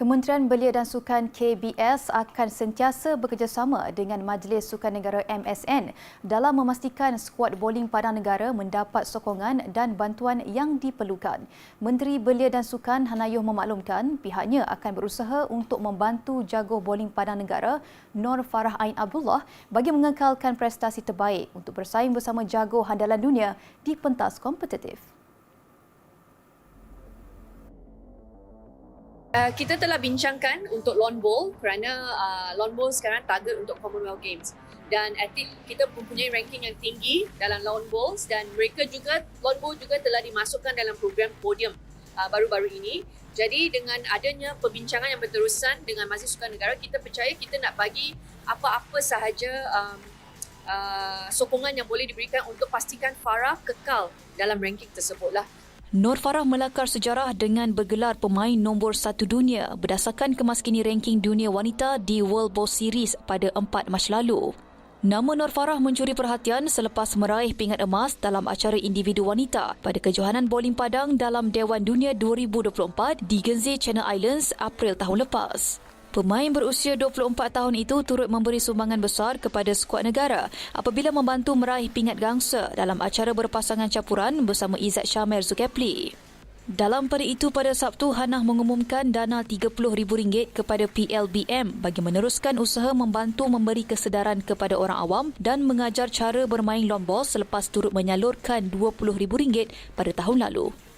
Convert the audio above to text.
Kementerian Belia dan Sukan KBS akan sentiasa bekerjasama dengan Majlis Sukan Negara MSN dalam memastikan skuad bowling Padang Negara mendapat sokongan dan bantuan yang diperlukan. Menteri Belia dan Sukan Hanayuh memaklumkan pihaknya akan berusaha untuk membantu jago bowling Padang Negara Nur Farah Ain Abdullah bagi mengekalkan prestasi terbaik untuk bersaing bersama jago handalan dunia di pentas kompetitif. Uh, kita telah bincangkan untuk lawn bowl kerana uh, lawn bowl sekarang target untuk Commonwealth Games dan atlet kita mempunyai ranking yang tinggi dalam lawn bowls dan mereka juga lawn bowl juga telah dimasukkan dalam program podium uh, baru-baru ini. Jadi dengan adanya perbincangan yang berterusan dengan Majlis Sukan Negara kita percaya kita nak bagi apa-apa sahaja um, uh, sokongan yang boleh diberikan untuk pastikan Farah kekal dalam ranking tersebutlah. Nur Farah melakar sejarah dengan bergelar pemain nombor satu dunia berdasarkan kemaskini ranking dunia wanita di World Bowl Series pada 4 Mac lalu. Nama Nur Farah mencuri perhatian selepas meraih pingat emas dalam acara individu wanita pada kejohanan bowling padang dalam Dewan Dunia 2024 di Guernsey Channel Islands April tahun lepas. Pemain berusia 24 tahun itu turut memberi sumbangan besar kepada skuad negara apabila membantu meraih pingat gangsa dalam acara berpasangan campuran bersama Izzat Syamer Zulkifli. Dalam pada itu pada Sabtu, Hanah mengumumkan dana RM30,000 kepada PLBM bagi meneruskan usaha membantu memberi kesedaran kepada orang awam dan mengajar cara bermain ball selepas turut menyalurkan RM20,000 pada tahun lalu.